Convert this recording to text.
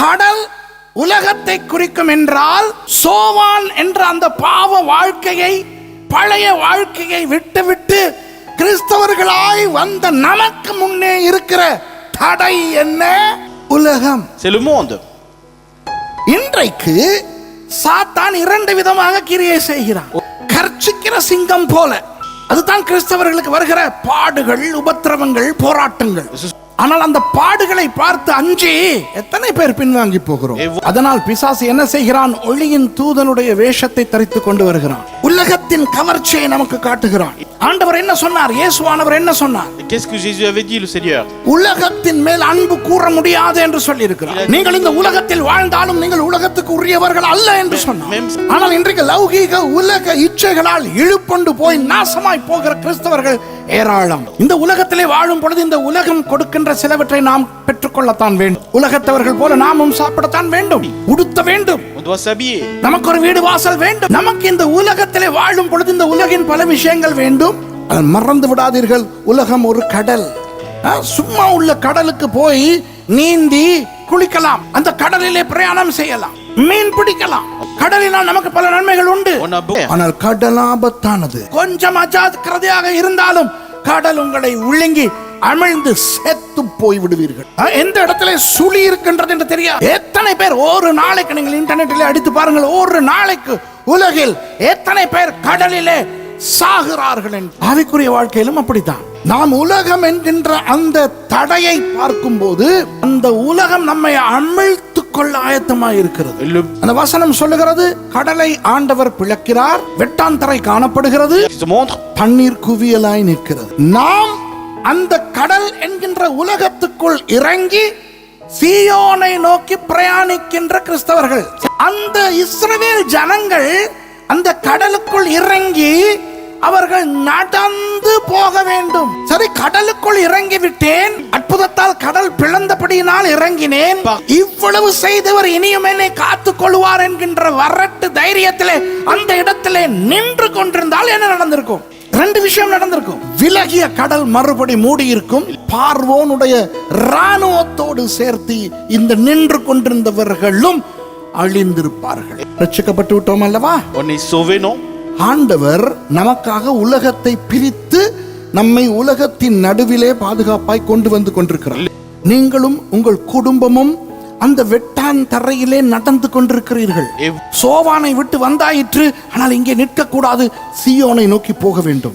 கடல் உலகத்தை குறிக்கும் என்றால் சோவான் என்ற அந்த பாவ வாழ்க்கையை பழைய வாழ்க்கையை விட்டுவிட்டு கிறிஸ்தவர்களாய் வந்த நமக்கு முன்னே இருக்கிற தடை என்ன? உலகம். Monde. இன்றைக்கு சாத்தான் இரண்டு விதமாக கிரியை செய்கிறான். கர்ச்சிக்கிற சிங்கம் போல. அதுதான் கிறிஸ்தவர்களுக்கு வருகிற பாடுகள் உபத்திரவங்கள் போராட்டங்கள். ஆனால் அந்த பாடுகளை பார்த்து அஞ்சி எத்தனை பேர் பின்வாங்கி போகிறோம்? அதனால் பிசாசு என்ன செய்கிறான்? ஒளியின் தூதனுடைய வேஷத்தை தரித்து கொண்டு வருகிறான். உலகத்தின் கவர்ச்சியை நமக்கு காட்டுகிறான். ஆண்டவர் என்ன சொன்னார்? இயேசுவானவர் என்ன சொன்னார்? உலகத்தின் மேல் அன்பு கூற முடியாது என்று சொல்லி இருக்கிறார் நீங்கள் இந்த உலகத்தில் வாழ்ந்தாலும் நீங்கள் உலகத்துக்கு உரியவர்கள் அல்ல என்று சொன்னார். ஆனால் இன்றைக்கு லௌகீக உலக இச்சைகளால் இழுப்பொண்டு போய் நாசமாய் போகிற கிறிஸ்தவர்கள் ஏராளம். இந்த உலகத்திலே வாழும் பொழுது இந்த உலகம் கொடுக்கின்ற சிலவற்றை நாம் பெற்றுக்கொள்ளத்தான் வேண்டும். உலகத்தவர்கள் போல நாமும் சாப்பிடத்தான் வேண்டும். உடுத்த வேண்டும். நமக்கு ஒரு வீடு வாசல் வேண்டும். நமக்கு இந்த உலகத்திலே வாழும் பொழுது இந்த உலகின் பல விஷயங்கள் வேண்டும். மறந்து விடாதீர்கள். உலகம் ஒரு கடல். சும்மா உள்ள கடலுக்கு போய் நீந்தி குளிக்கலாம். அந்த கடலிலே பிரயாணம் செய்யலாம். மீன் பிடிக்கலாம். கடலினால் நமக்கு பல நன்மைகள் உண்டு. ஆனால் கடல் ஆபத்தானது. கொஞ்சம் அஜாக்கிரதையாக இருந்தாலும் கடல் உங்களை விழுங்கி அமிழ்ந்து செத்து போய் விடுவீர்கள் எந்த இடத்துல சுழி இருக்கின்றது என்று தெரியாது எத்தனை பேர் ஒரு நாளைக்கு நீங்கள் இன்டர்நெட்டில் அடித்து பாருங்கள் ஒரு நாளைக்கு உலகில் எத்தனை பேர் கடலிலே சாகிறார்கள் என்று. ஆவிக்குரிய வாழ்க்கையிலும் அப்படித்தான். நாம் உலகம் என்கின்ற அந்த தடையை பார்க்கும்போது அந்த உலகம் நம்மை அமிழ்த்துக் கொள்ள ஆயத்தமாய் இருக்கிறது அந்த வசனம் சொல்லுகிறது கடலை ஆண்டவர் பிளக்கிறார் வெட்டாந்தரை காணப்படுகிறது. தண்ணீர் குவியலாய் நிற்கிறது. நாம் அந்த கடல் என்கின்ற உலகத்துக்குள் இறங்கி சீயோனை நோக்கி பிரயாணிக்கின்ற கிறிஸ்தவர்கள். அந்த இஸ்ரவேல் ஜனங்கள் அந்த கடலுக்குள் இறங்கி அவர்கள் நடந்து போக வேண்டும். சரி கடலுக்குள் இறங்கி விட்டேன் அற்புதத்தால் கடல் பிளந்தபடியினால் இறங்கினேன். இவ்வளவு செய்தவர் இனியும் என்னை காத்துக் கொள்வார் என்கின்ற வரட்டு தைரியத்திலே அந்த இடத்திலே நின்று கொண்டிருந்தால் என்ன நடந்திருக்கும்? ரெண்டு விஷயம் நடந்திருக்கும். விலகிய கடல் மறுபடி மூடி இருக்கும் பார்வோனுடைய ராணுவத்தோடு சேர்த்து இந்த நின்று கொண்டிருந்தவர்களும் அழிந்திருப்பார்கள். ரட்சிக்கப்பட்டு விட்டோம் அல்லவா? sauvé, non ஆண்டவர் நமக்காக உலகத்தை பிரித்து நம்மை உலகத்தின் நடுவிலே பாதுகாப்பாய் கொண்டு வந்து கொண்டிருக்கிறார். நீங்களும் உங்கள் குடும்பமும் அந்த வெட்டான் தரையிலே நடந்து கொண்டிருக்கிறீர்கள். சோவானை விட்டு வந்தாயிற்று ஆனால் இங்கே நிற்க கூடாது சீயோனை நோக்கி போக வேண்டும்.